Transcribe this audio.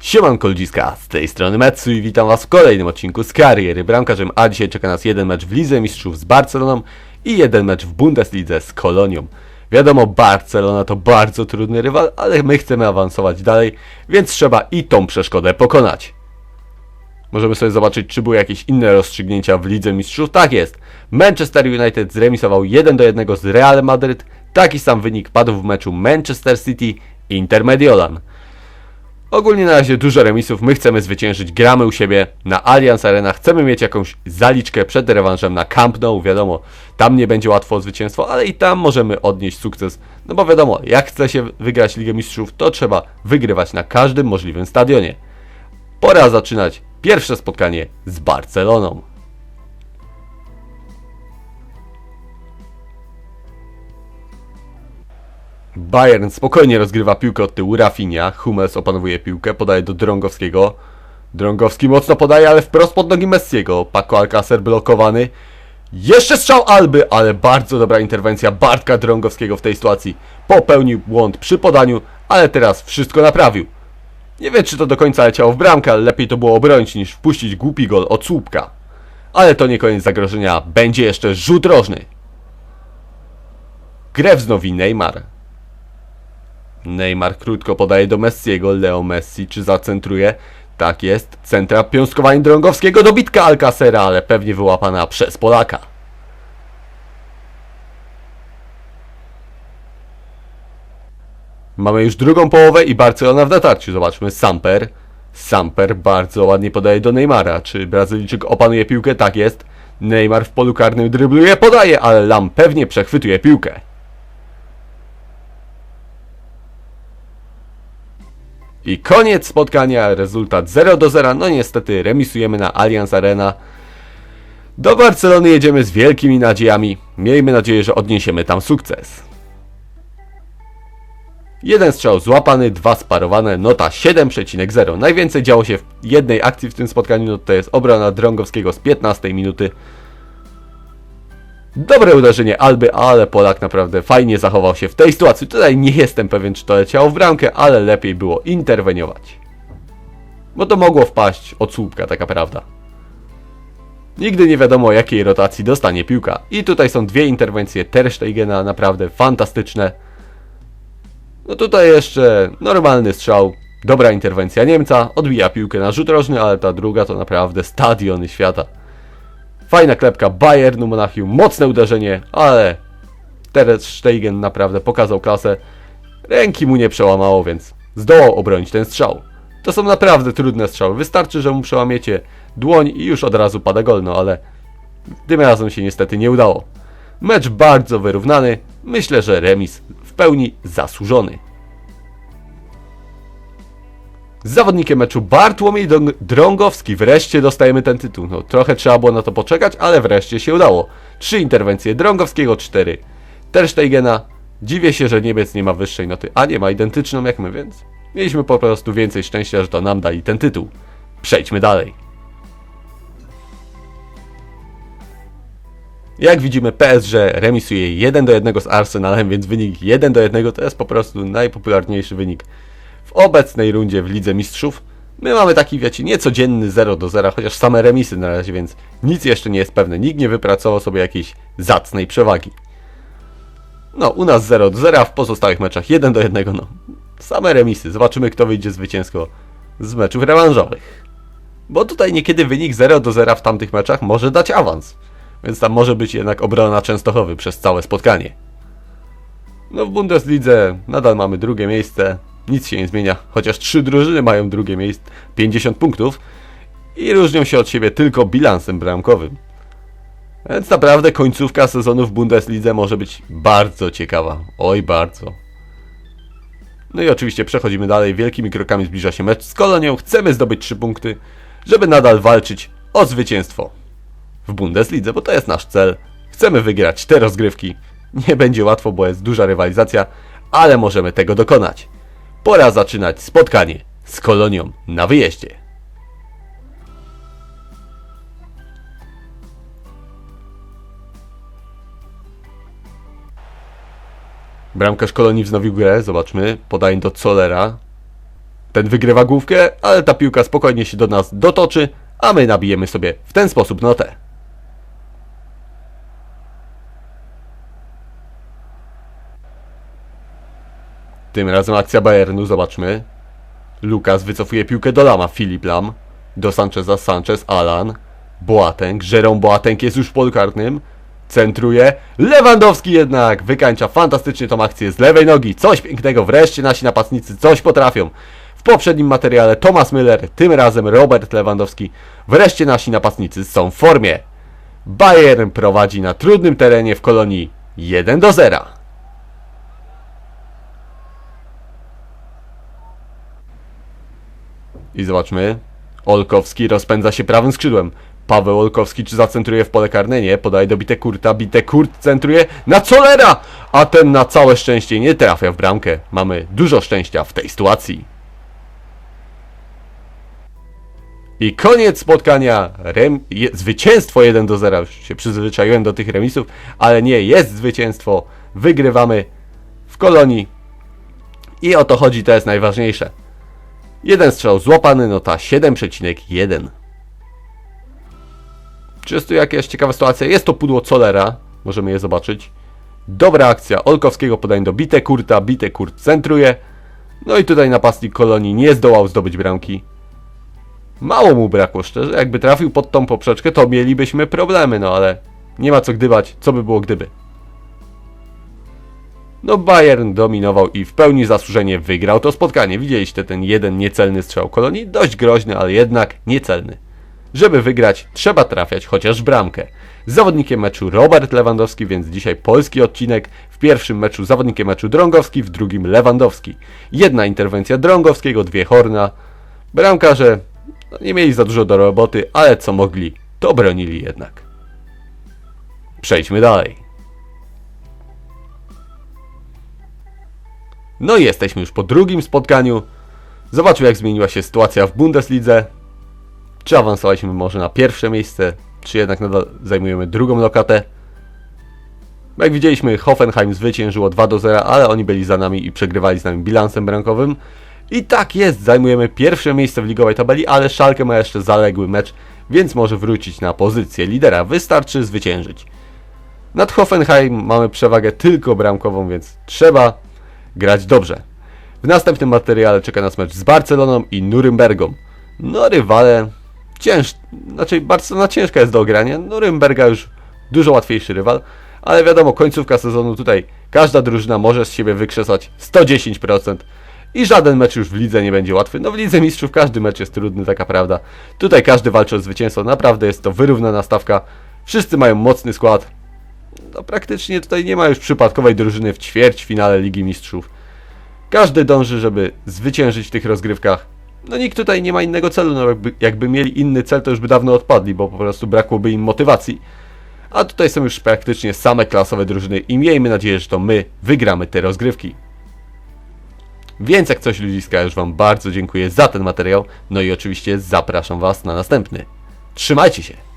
Siemanko ludziska, z tej strony Metsu i witam was w kolejnym odcinku z kariery bramkarzem, a dzisiaj czeka nas jeden mecz w Lidze Mistrzów z Barceloną i jeden mecz w Bundeslidze z Kolonią. Wiadomo, Barcelona to bardzo trudny rywal, ale my chcemy awansować dalej, więc trzeba i tą przeszkodę pokonać. Możemy sobie zobaczyć, czy były jakieś inne rozstrzygnięcia w Lidze Mistrzów. Tak jest. Manchester United zremisował 1 do 1 z Real Madryt. Taki sam wynik padł w meczu Manchester City Inter Mediolan. Ogólnie na razie dużo remisów, my chcemy zwyciężyć, gramy u siebie na Allianz Arena, chcemy mieć jakąś zaliczkę przed rewanżem na Camp Nou, wiadomo, tam nie będzie łatwo o zwycięstwo, ale i tam możemy odnieść sukces, no bo wiadomo, jak chce się wygrać Ligę Mistrzów, to trzeba wygrywać na każdym możliwym stadionie. Pora zaczynać pierwsze spotkanie z Barceloną. Bayern spokojnie rozgrywa piłkę od tyłu, Rafinha, Hummels opanowuje piłkę, podaje do Drągowskiego. Drągowski mocno podaje, ale wprost pod nogi Messiego. Paco Alcacer blokowany. Jeszcze strzał Alby, ale bardzo dobra interwencja Bartka Drągowskiego w tej sytuacji. Popełnił błąd przy podaniu, ale teraz wszystko naprawił. Nie wiem, czy to do końca leciało w bramkę, ale lepiej to było obronić niż wpuścić głupi gol od słupka. Ale to nie koniec zagrożenia, będzie jeszcze rzut rożny. Grę wznowi Neymar. Neymar krótko podaje do Messiego, Leo Messi czy zacentruje? Tak jest, centra piąskowanie Drągowskiego, dobitka Alcacera, ale pewnie wyłapana przez Polaka. Mamy już drugą połowę i Barcelona w natarciu. Zobaczmy, Samper. Samper bardzo ładnie podaje do Neymara. Czy Brazylijczyk opanuje piłkę? Tak jest. Neymar w polu karnym drybluje, podaje, ale Lam pewnie przechwytuje piłkę. I koniec spotkania, rezultat 0 do 0. No niestety remisujemy na Allianz Arena. Do Barcelony jedziemy z wielkimi nadziejami. Miejmy nadzieję, że odniesiemy tam sukces. Jeden strzał złapany, dwa sparowane, nota 7,0. Najwięcej działo się w jednej akcji w tym spotkaniu, no to jest obrona Drągowskiego z 15 minuty. Dobre uderzenie Alby, ale Polak naprawdę fajnie zachował się w tej sytuacji. Tutaj nie jestem pewien, czy to leciało w bramkę, ale lepiej było interweniować. Bo to mogło wpaść od słupka, taka prawda. Nigdy nie wiadomo, jakiej rotacji dostanie piłka. I tutaj są dwie interwencje Ter Stegena, naprawdę fantastyczne. No tutaj jeszcze normalny strzał, dobra interwencja Niemca, odbija piłkę na rzut rożny, ale ta druga to naprawdę stadiony świata. Fajna klepka Bayernu Monachium, mocne uderzenie, ale Ter Stegen naprawdę pokazał klasę. Ręki mu nie przełamało, więc zdołał obronić ten strzał. To są naprawdę trudne strzały. Wystarczy, że mu przełamiecie dłoń i już od razu pada gol, no ale tym razem się niestety nie udało. Mecz bardzo wyrównany. Myślę, że remis w pełni zasłużony. Zawodnikiem meczu Bartłomiej Drągowski. Wreszcie dostajemy ten tytuł. No, trochę trzeba było na to poczekać, ale wreszcie się udało. Trzy interwencje Drągowskiego, cztery Terstegena. Dziwię się, że Niemiec nie ma wyższej noty, a nie ma identyczną jak my, więc mieliśmy po prostu więcej szczęścia, że to nam dali ten tytuł. Przejdźmy dalej. Jak widzimy, PSG remisuje 1 do 1 z Arsenalem, więc wynik 1 do 1 to jest po prostu najpopularniejszy wynik w obecnej rundzie w Lidze Mistrzów. My mamy taki, wiecie, niecodzienny 0 do 0, chociaż same remisy na razie, więc nic jeszcze nie jest pewne. Nikt nie wypracował sobie jakiejś zacnej przewagi. No, u nas 0 do 0, a w pozostałych meczach 1 do 1, no. Same remisy. Zobaczymy, kto wyjdzie zwycięsko z meczów rewanżowych. Bo tutaj niekiedy wynik 0 do 0 w tamtych meczach może dać awans. Więc tam może być jednak obrona Częstochowy przez całe spotkanie. No w Bundeslidze nadal mamy drugie miejsce. Nic się nie zmienia, chociaż trzy drużyny mają drugie miejsce, 50 punktów i różnią się od siebie tylko bilansem bramkowym. Więc naprawdę końcówka sezonu w Bundeslidze może być bardzo ciekawa. Oj, bardzo. No i oczywiście przechodzimy dalej. Wielkimi krokami zbliża się mecz z Kolonią. Chcemy zdobyć 3 punkty, żeby nadal walczyć o zwycięstwo w Bundeslidze, bo to jest nasz cel. Chcemy wygrać te rozgrywki. Nie będzie łatwo, bo jest duża rywalizacja, ale możemy tego dokonać. Pora zaczynać spotkanie z Kolonią na wyjeździe. Bramkarz Kolonii wznowił grę, zobaczmy. Podaje do Solera. ten wygrywa główkę, ale ta piłka spokojnie się do nas dotoczy, a my nabijemy sobie w ten sposób notę. Tym razem akcja Bayernu, zobaczmy. Lukas wycofuje piłkę do Lama, Filip Lam. Do Sancheza, Sanchez, Alan. Boateng, Jerome Boateng jest już w polu karnym. Centruje. Lewandowski jednak wykańcza fantastycznie tą akcję z lewej nogi. Coś pięknego, wreszcie nasi napastnicy coś potrafią. W poprzednim materiale Thomas Müller, tym razem Robert Lewandowski. Wreszcie nasi napastnicy są w formie. Bayern prowadzi na trudnym terenie w kolonii 1 do 0. I zobaczmy. Olkowski rozpędza się prawym skrzydłem. Paweł Olkowski czy zacentruje w pole karne? Nie, podaje do Bitekurta. Bitekurt centruje na Colera! A ten na całe szczęście nie trafia w bramkę. Mamy dużo szczęścia w tej sytuacji. I koniec spotkania. Rem... Je... Zwycięstwo 1 do 0. Już się przyzwyczaiłem do tych remisów, ale nie, jest zwycięstwo. Wygrywamy w kolonii. I o to chodzi, to jest najważniejsze. Jeden strzał złapany, nota 7,1. Czy jest tu jakaś ciekawa sytuacja? Jest to pudło Colera, możemy je zobaczyć. Dobra akcja Olkowskiego, podanie do Bitekurta, Bitekurt centruje. No i tutaj napastnik Kolonii nie zdołał zdobyć bramki. Mało mu brakło szczerze, jakby trafił pod tą poprzeczkę, to mielibyśmy problemy, no ale nie ma co gdybać, co by było gdyby. No Bayern dominował i w pełni zasłużenie wygrał to spotkanie. Widzieliście ten jeden niecelny strzał kolonii? Dość groźny, ale jednak niecelny. Żeby wygrać, trzeba trafiać chociaż bramkę. Zawodnikiem meczu Robert Lewandowski, więc dzisiaj polski odcinek. W pierwszym meczu zawodnikiem meczu Drągowski, w drugim Lewandowski. Jedna interwencja Drągowskiego, dwie Horna. Bramkarze no, nie mieli za dużo do roboty, ale co mogli, to bronili jednak. Przejdźmy dalej. No i jesteśmy już po drugim spotkaniu. Zobaczmy jak zmieniła się sytuacja w Bundeslidze. Czy awansowaliśmy może na pierwsze miejsce, czy jednak nadal zajmujemy drugą lokatę. Jak widzieliśmy, Hoffenheim zwyciężyło 2 do 0, ale oni byli za nami i przegrywali z nami bilansem bramkowym. I tak jest, zajmujemy pierwsze miejsce w ligowej tabeli, ale Schalke ma jeszcze zaległy mecz, więc może wrócić na pozycję lidera. Wystarczy zwyciężyć. Nad Hoffenheim mamy przewagę tylko bramkową, więc trzeba grać dobrze. W następnym materiale czeka nas mecz z Barceloną i Nurembergą. No rywale cięż... Znaczy Barcelona ciężka jest do ogrania, Nuremberga już dużo łatwiejszy rywal, ale wiadomo, końcówka sezonu tutaj każda drużyna może z siebie wykrzesać 110% i żaden mecz już w lidze nie będzie łatwy. No w lidze mistrzów każdy mecz jest trudny, taka prawda. Tutaj każdy walczy o zwycięstwo, naprawdę jest to wyrównana stawka. Wszyscy mają mocny skład, no praktycznie tutaj nie ma już przypadkowej drużyny w ćwierćfinale Ligi Mistrzów. Każdy dąży, żeby zwyciężyć w tych rozgrywkach. No nikt tutaj nie ma innego celu, no jakby, jakby mieli inny cel, to już by dawno odpadli, bo po prostu brakłoby im motywacji. A tutaj są już praktycznie same klasowe drużyny i miejmy nadzieję, że to my wygramy te rozgrywki. Więc jak coś ludziska, już Wam bardzo dziękuję za ten materiał, no i oczywiście zapraszam Was na następny. Trzymajcie się!